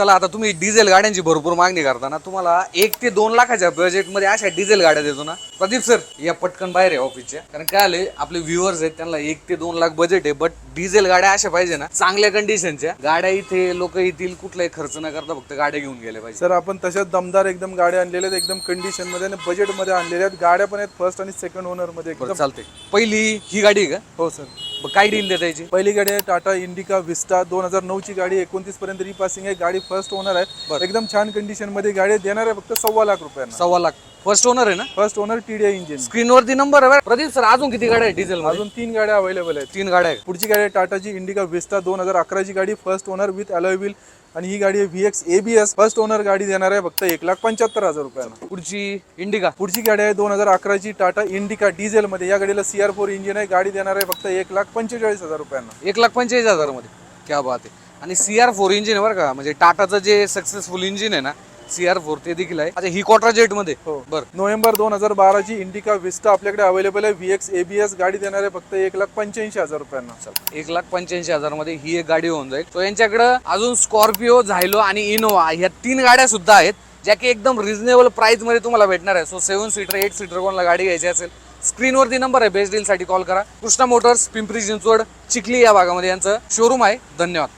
चला आता तुम्ही डिझेल गाड्यांची भरपूर मागणी करता ना तुम्हाला एक ते दोन लाखाच्या बजेटमध्ये अशा डिझेल गाड्या देतो ना. प्रदीप सर या पटकन बाहेर आहे ऑफिसच्या कारण काय आले आपले व्ह्युअर्स आहेत त्यांना एक ते दोन लाख बजेट आहे बट डिझेल गाड्या अशा पाहिजे ना चांगल्या कंडिशनच्या गाड्या इथे लोक येतील कुठलाही खर्च न करता फक्त गाड्या घेऊन गेले पाहिजे. सर आपण तशाच दमदार एकदम गाड्या आणलेल्या आहेत एकदम कंडिशनमध्ये आणि बजेटमध्ये आणलेल्या आहेत. गाड्या पण आहेत फर्स्ट आणि सेकंड ओनरमध्ये. चालते पहिली ही गाडी आहे का? हो सर काय डील देता याची? पहिली गाडी आहे टाटा इंडिका विस्टा दोन हजार नऊ ची गाडी एकोणतीस पर्यंत रिपासिंग आहे. गाडी फर्स्ट ओनर आहे. एकदम छान कंडिशनमध्ये गाडी. देणार आहे फक्त सव्वा लाख रुपयांना. सव्वा लाख. फर्स्ट ओनर आहे ना? फर्स्ट ओनर टीडीआय इंजिन स्क्रीनवरती नंबर आहे. प्रदीप सर अजून किती गाड्या आहे डिझेल अजून तीन गाड्या अवेलेबल आहेत. तीन गाड्या आहे पुढची गाडी आहे टाटाची इंडिका विस्टा दोन हजार अकराची गाडी फर्स्ट ओनर विथ व्हील आणि ही गाडी आहे V X ABS first owner गाडी देणार आहे फक्त एक लाख पंच्याहत्तर हजार रुपयांना. पुढची इंडिका पुढची गाडी आहे दोन हजार अकराची टाटा इंडिका डिझेल मध्ये. या गाडीला सी आर फोर इंजिन आहे. गाडी देणार आहे फक्त एक लाख पंचेचाळीस हजार रुपयांना. एक लाख पंचेचाळीस हजारमध्ये क्या बात आहे. आणि सी आर फोर इंजिन आहे बरं का म्हणजे टाटाचं जे सक्सेसफुल इंजिन आहे ना सी आर फोर ते देखील आहे. ही क्वार्टर जेटमध्ये? हो. बरं. नोव्हेंबर दोन हजार बाराची इंडिका विस्टा आपल्याकडे अवेलेबल आहे. व्ही एक्स एबीएस गाडी देणार आहे फक्त एक लाख पंच्याऐंशी हजार रुपयांना. एक लाख पंच्याऐंशी हजारमध्ये ही एक गाडी होऊन जाईल. तो यांच्याकडे अजून स्कॉर्पिओ झायलो आणि इनोवा ह्या तीन गाड्या सुद्धा आहेत ज्या की एकदम रिझनेबल प्राइसमध्ये तुम्हाला भेटणार आहे. So seven seater eight seater कोणाला गाडी घ्यायची असेल स्क्रीनवरती नंबर आहे. बेस्ट डील साठी कॉल करा. कृष्णा मोटर्स पिंपरी चिंचवड चिखली या भागामध्ये यांचं शोरूम आहे. धन्यवाद.